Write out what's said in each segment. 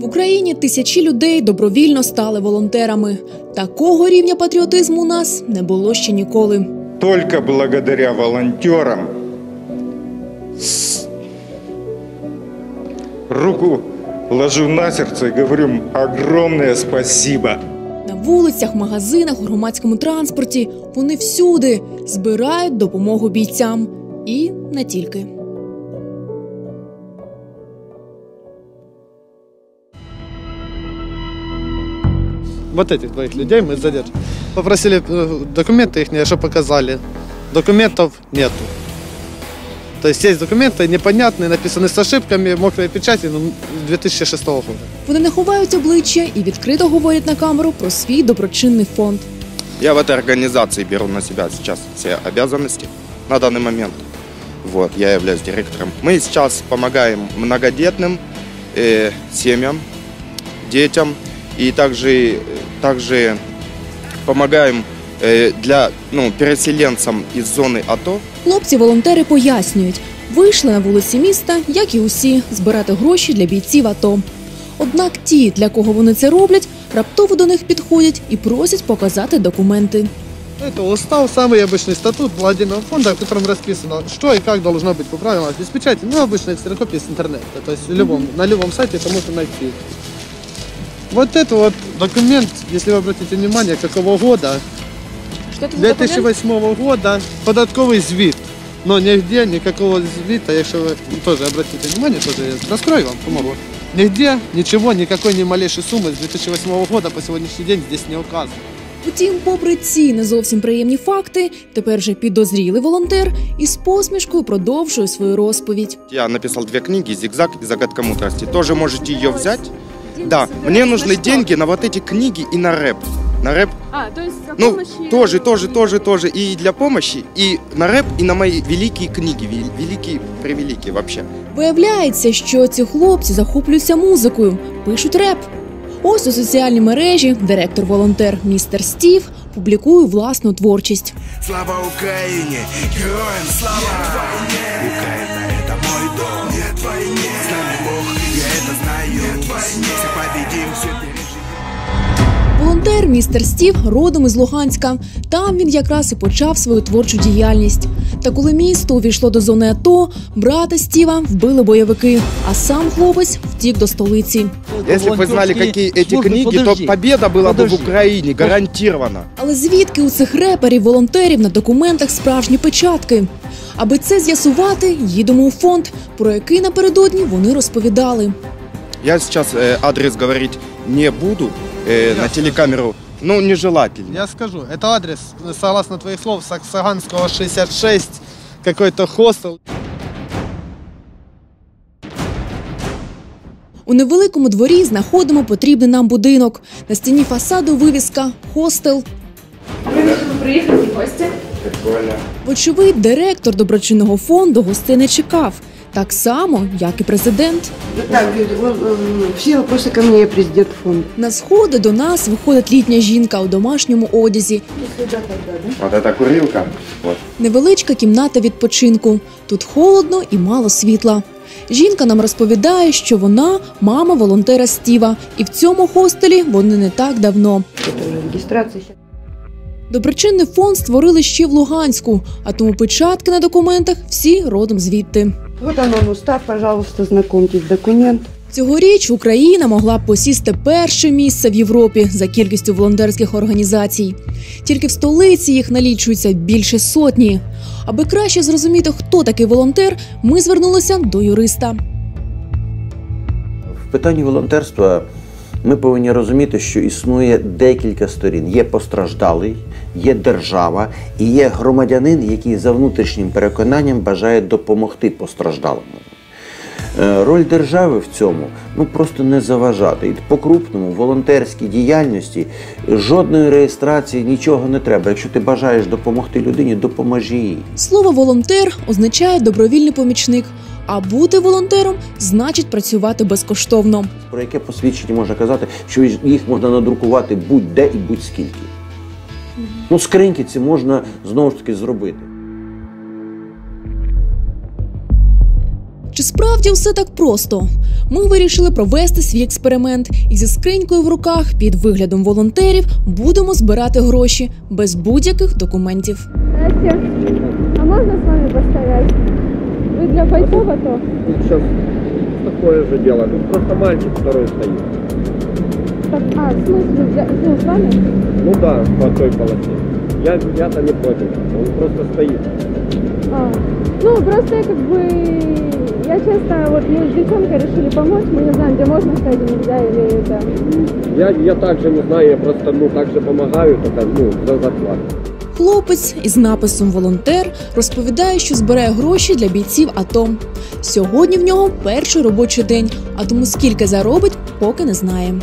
В Україні тисячі людей добровільно стали волонтерами. Такого рівня патріотизму у нас не було ще ніколи. Только благодаря волонтерам руку ложу на сердце и говорю им огромное спасибо. На вулицях, магазинах, у громадському транспорті вони всюди збирають допомогу бійцям. І не тільки. Вот этих двоих людей мы задержим. Попросили э, документы их, что показали. Документов нету. То есть есть документы непонятные, написаны с ошибками, мокрые печати ну, 2006 года. Вони не ховають обличчя і відкрито говорять на камеру про свій доброчинний фонд. Я в этой организации беру на себя сейчас все обязанности на данный момент. Вот, я являюсь директором. Мы сейчас помогаем многодетным э, семьям, детям и также, э, также помогаем э, для ну, переселенцам из зоны АТО. Хлопці-волонтери пояснюють, вийшли на вулиці міста, як і усі, збирати гроші для бійців АТО. Однак ті, для кого вони це роблять, раптово до них підходять і просять показати документи. Это устав, самый обычный статут благодетельного фонда, в котором расписано, что и как должно быть по правилам без печати. Ну, обычно ксерокопия с интернета. То есть в любом, на любом сайте это можно найти. Вот это вот документ, если вы обратите внимание, какого года, 2008 года податковый звіт. Но нигде никакого звіта, якщо ви тоже обратите внимание, тоже я раскрою вам, помогу. Нигде ничего, никакой ни малейшей суммы с 2008 года по сегодняшний день здесь не указано. Утім, попри ці не зовсім приємні факти, тепер же підозрілий волонтер із посмішкою продовжує свою розповідь. Я написал две книги «Зигзаг» и «Загадка мудрости». Тоже можете ее взять. Да, мне нужны деньги на вот эти книги и на рэп. На рэп, А, то есть за ну, помощью- тоже, тоже, тоже, тоже. И для помощи, и на рэп, и на мои великие книги. вел- Великие, превеликие вообще. Виявляється, що ці хлопці захоплюються музикою, пишуть реп. Ось у соціальній мережі директор-волонтер містер Стів публікує власну творчість. Слава Украине, героям слава! Украина Волонтер містер Стів родом із Луганська. Там він якраз і почав свою творчу діяльність. Та коли місто увійшло до зони АТО, брата Стіва вбили бойовики, а сам хлопець втік до столиці. Если бы вы знали, какие эти книги, то победа была бы в Украине, гарантированно. Але звідки у цих реперів, волонтерів на документах справжні печатки? Аби це з'ясувати, їдемо у фонд, про який напередодні вони розповідали. Я сейчас э, адрес говорить не буду э, на телекамеру. Ну, нежелательно. Я скажу, это адрес, согласно твоих слов, Саксаганского 66, какой-то хостел. У невеликому дворі знаходимо потрібний нам будинок. На стіні фасаду вивіска хостел. Вы решили приехать в гости? Вочевидь, директор доброчинного фонду гостей не чекав, так само, як і президент. Так, он, м, все вопросы ко мне, президент фонда. На сходи до нас виходить літня жінка у домашньому одязі. Вот эта курилка. Вот. Невеличка кімната відпочинку. Тут холодно і мало світла. Жінка нам розповідає, що вона мама волонтера Стіва, і в цьому хостелі вони не так давно. Это уже регистрация. щас. Доброчинний фонд створили ще в Луганську, а тому печатки на документах всі родом звідти. Вот он, он устав, пожалуйста, знакомьтесь, документ. Цьогоріч Україна могла б посісти перше місце в Європі за кількістю волонтерських організацій. Тільки в столиці їх налічується більше сотні. Аби краще зрозуміти, хто такий волонтер, ми звернулися до юриста. В питанні волонтерства ми повинні розуміти, що існує декілька сторін: є постраждалий, є держава і є громадянин, який за внутрішнім переконанням бажає допомогти постраждалому. Е, Роль держави в цьому ну просто не заважати. І по-крупному, волонтерській діяльності жодної реєстрації нічого не треба. Якщо ти бажаєш допомогти людині, допоможи їй. Слово волонтер означає добровільний помічник. А бути волонтером значить працювати безкоштовно. Про яке посвідчення можна казати, що їх можна надрукувати будь-де і будь-скільки. Ну, скриньки ці можна знову ж таки зробити. Чи справді все так просто? Ми вирішили провести свій експеримент і зі скринькою в руках під виглядом волонтерів будемо збирати гроші без будь-яких документів. Здрасте. А можно с вами постоять? Вы для бойцов АТО? Сейчас такое же дело. Тут просто мальчик второй стоит. Так, а, в смысле, для- ну, с вами? Ну да, по той полосе. Я, я-то не против. Он просто стоит. А, ну, просто я как бы... Я честно, вот мы с девчонкой решили помочь, мы не знаем, где можно стоять, где нельзя, или это... Я, я также не знаю, я просто, ну, также помогаю, только, ну, за зарплату. Хлопець із написом Волонтер розповідає, що збирає гроші для бійців АТО. Сьогодні в нього перший робочий день, а тому скільки заробить, поки не знає.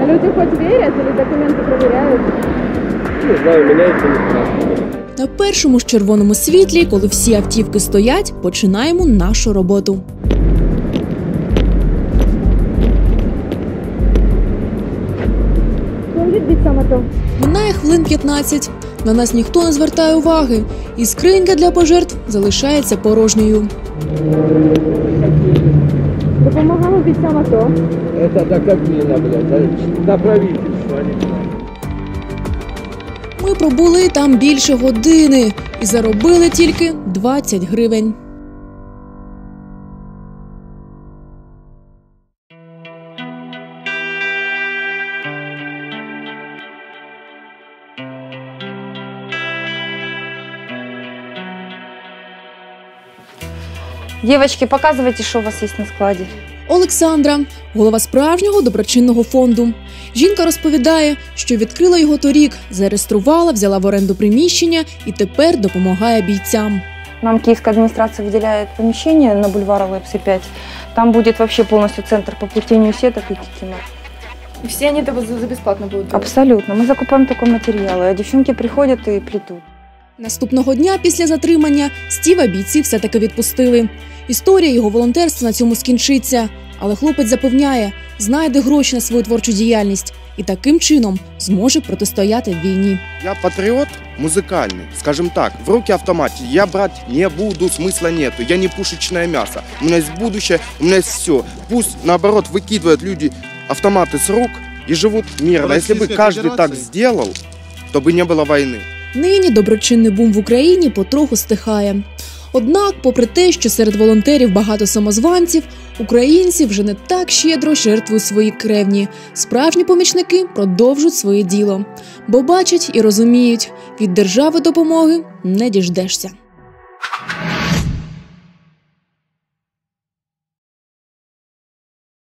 А люди хоть верят или документы проверяют? Не знаю, меня это не спрашивает. На першому ж червоному світлі, коли всі автівки стоять, починаємо нашу роботу. Минає хвилин 15. На нас ніхто не звертає уваги, і скринька для пожертв залишається порожньою. Допомагали бійцям АТО. Это до Кабмина, блядь, до, Ми пробули там більше години і заробили тільки 20 гривень. Девочки, показывайте, что у вас есть на складе. Олександра, голова справжнього доброчинного фонду. Жінка розповідає, що відкрила його торік, зареєструвала, взяла в оренду приміщення і тепер допомагає бійцям. Нам киевская администрация выделяет помещение на бульвара Лепси 5. Там будет вообще полностью центр по плетению сеток и кикимор. И все они это вот за за бесплатно будут делать? Абсолютно. Мы закупаем такой материал, а девчонки приходят и плетут. Наступного дня після затримання Стіва бійці все-таки відпустили. Історія його волонтерства на цьому скінчиться. Але хлопець запевняє, знайде гроші на свою творчу діяльність і таким чином зможе протистояти війні. Я патриот музыкальный, скажем так, в руки автомат я брать не буду, смысла нету, я не пушечное мясо, у меня есть будущее, у меня есть все. Пусть, наоборот, выкидывают люди автоматы с рук и живут мирно. Если бы Российская каждый так Федерация. сделал, то бы не было войны. Нині доброчинний бум в Україні потроху стихає. Однак, попри те, що серед волонтерів багато самозванців, українці вже не так щедро жертвують свої кревні. Справжні помічники продовжують своє діло, бо бачать і розуміють, від держави допомоги не діждешся.